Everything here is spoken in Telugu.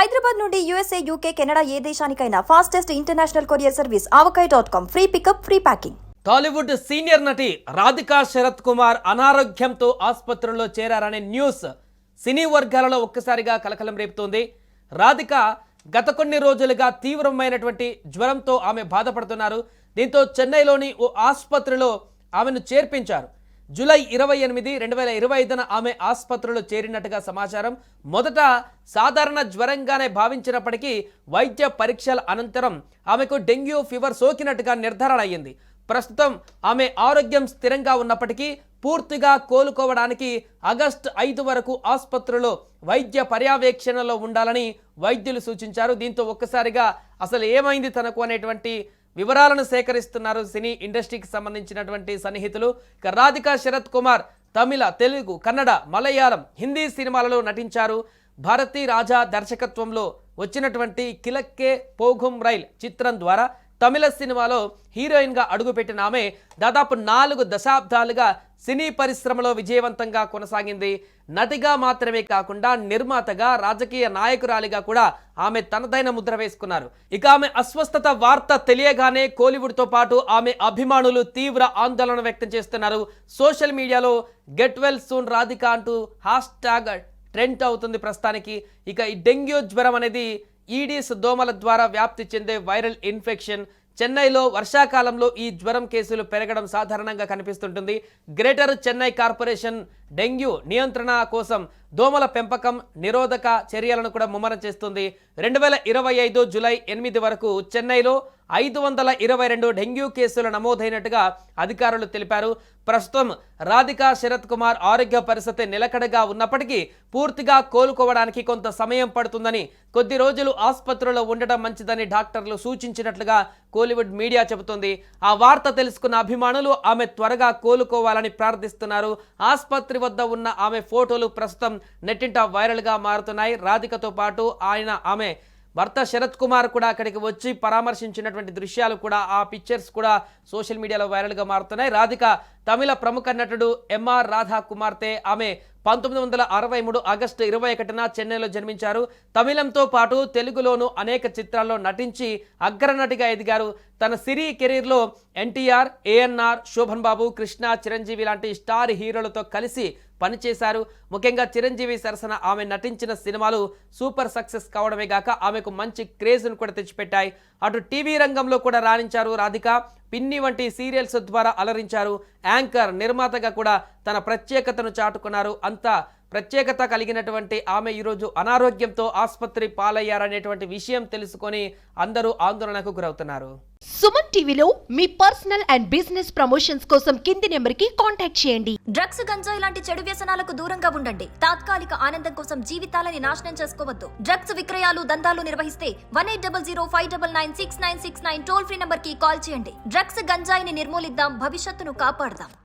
హైదరాబాద్ నుండి యూఎస్ఏ యూకే కెనడా ఏ దేశానికైనా fastest international courier service Avakaya dot com free pickup free packing Tollywood senior నటి రాధికా శరత్ కుమార్ అనారోగ్యంతో ఆసుపత్రిలో చేరారనే న్యూస్ సినీ వర్గాలలో ఒక్కసారిగా కలకలం రేపుతోంది. రాధిక గత కొన్ని రోజులుగా తీవ్రమైనటువంటి జ్వరంతో ఆమె బాధపడుతున్నారు. దీంతో చెన్నైలోని ఓ ఆసుపత్రిలో ఆమెను చేర్పించారు. జూలై ఇరవై ఎనిమిది రెండు వేల ఇరవై ఐదున ఆమె ఆసుపత్రిలో చేరినట్టుగా సమాచారం. మొదట సాధారణ జ్వరంగానే భావించినప్పటికీ వైద్య పరీక్షల అనంతరం ఆమెకు డెంగ్యూ ఫీవర్ సోకినట్టుగా నిర్ధారణ అయ్యింది. ప్రస్తుతం ఆమె ఆరోగ్యం స్థిరంగా ఉన్నప్పటికీ పూర్తిగా కోలుకోవడానికి ఆగస్టు ఐదు వరకు ఆసుపత్రిలో వైద్య పర్యవేక్షణలో ఉండాలని వైద్యులు సూచించారు. దీంతో ఒక్కసారిగా అసలు ఏమైంది తనకు అనేటువంటి వివరాలను సేకరిస్తున్నారు సినీ ఇండస్ట్రీకి సంబంధించినటువంటి సన్నిహితులు. రాధిక రాధికా శరత్ కుమార్ తమిళ తెలుగు కన్నడ మలయాళం హిందీ సినిమాలలో నటించారు. భారతీ రాజా దర్శకత్వంలో వచ్చినటువంటి కిలక్కే పోఘుం రైల్ చిత్రం ద్వారా తమిళ సినిమాలో హీరోయిన్గా అడుగుపెట్టిన ఆమె దాదాపు నాలుగు దశాబ్దాలుగా సినీ పరిశ్రమలో విజయవంతంగా కొనసాగింది. నటిగా మాత్రమే కాకుండా నిర్మాతగా రాజకీయ నాయకురాలిగా కూడా ఆమె తనదైన ముద్ర వేసుకున్నారు. ఇక ఆమె అస్వస్థత వార్త తెలియగానే కోలీవుడ్తో పాటు ఆమె అభిమానులు తీవ్ర ఆందోళన వ్యక్తం చేస్తున్నారు. సోషల్ మీడియాలో గెట్ వెల్ సూన్ రాధిక అంటూ హ్యాష్ ట్యాగ్ ట్రెండ్ అవుతుంది ప్రస్తుతానికి. ఇక ఈ డెంగ్యూ జ్వరం అనేది ఈడీస్ దోమల ద్వారా వ్యాప్తి చెందే వైరల్ ఇన్ఫెక్షన్. చెన్నైలో వర్షాకాలంలో ఈ జ్వరం కేసులు పెరగడం సాధారణంగా కనిపిస్తుంటుంది. గ్రేటర్ చెన్నై కార్పొరేషన్ డెంగ్యూ నియంత్రణ కోసం దోమల పెంపకం నిరోధక చర్యలను కూడా ముమ్మరం చేస్తుంది. రెండు వేల ఇరవై ఐదు జులై ఎనిమిది వరకు చెన్నైలో ఐదు వందల ఇరవై రెండు డెంగ్యూ కేసులు నమోదైనట్టుగా అధికారులు తెలిపారు. ప్రస్తుతం రాధికా శరత్ కుమార్ ఆరోగ్య పరిస్థితి నిలకడగా ఉన్నప్పటికీ పూర్తిగా కోలుకోవడానికి కొంత సమయం పడుతుందని కొద్ది రోజులు ఆసుపత్రిలో ఉండడం మంచిదని డాక్టర్లు సూచించినట్లుగా కోలీవుడ్ మీడియా చెబుతోంది. ఆ వార్త తెలుసుకున్న అభిమానులు ఆమె త్వరగా కోలుకోవాలని ప్రార్థిస్తున్నారు. ఆసుపత్రి వద్ద ఉన్న ఆమె ఫోటోలు ప్రస్తుతం నెట్టింట వైరల్గా మారుతున్నాయి. రాధికతో పాటు ఆయన ఆమె భర్త శరత్ కుమార్ కూడా అక్కడికి వచ్చి పరామర్శించినటువంటి దృశ్యాలు కూడా ఆ పిక్చర్స్ కూడా సోషల్ మీడియాలో వైరల్గా మారుతున్నాయి. రాధిక తమిళ ప్రముఖ నటుడు ఎంఆర్ రాధా కుమార్తె ఆమె పంతొమ్మిది వందల అరవై మూడు ఆగస్టు ఇరవై ఒకటిన చెన్నైలో జన్మించారు. తమిళంతో పాటు తెలుగులోను అనేక చిత్రాల్లో నటించి అగ్రనటిగా ఎదిగారు. తన సిరీ కెరీర్లో ఎన్టీఆర్ ఏఎన్ఆర్ శోభన్ బాబు కృష్ణ చిరంజీవి లాంటి స్టార్ హీరోలతో కలిసి పనిచేశారు. ముఖ్యంగా చిరంజీవి సరసన ఆమె నటించిన సినిమాలు సూపర్ సక్సెస్ కావడమే గాక ఆమెకు మంచి క్రేజ్ను కూడా తెచ్చిపెట్టాయి. అటు టీవీ రంగంలో కూడా రాణించారు రాధిక. పిన్ని వంటి సీరియల్స్ ద్వారా అలరించారు. యాంకర్ నిర్మాతగా కూడా తన ప్రత్యేకతను చాటుకున్నారు. అంతా ప్రత్యేకత కలిగినటువంటి ఆమె ఈరోజు అనారోగ్యంతో ఆసుపత్రి పాలయ్యారనేటువంటి విషయం తెలుసుకొని అందరూ ఆందోళనకు గురవుతున్నారు. సుమన్ టీవీలో మీ పర్సనల్ అండ్ బిజినెస్ ప్రమోషన్స్ కోసం కింది నెంబర్కి కాంటాక్ట్ చేయండి. డ్రగ్స్ గంజాయి లాంటి చెడు వ్యసనాలకు దూరంగా ఉండండి. తాత్కాలిక ఆనందం కోసం జీవితాలని నాశనం చేసుకోవద్దు. డ్రగ్స్ విక్రయాలు దందాలు నిర్వహిస్తే one eight double zero five double nine six nine six nine toll free నంబర్కి కాల్ చేయండి. డ్రగ్స్ గంజాయిని నిర్మూలిద్దాం భవిష్యత్తును కాపాడదాం.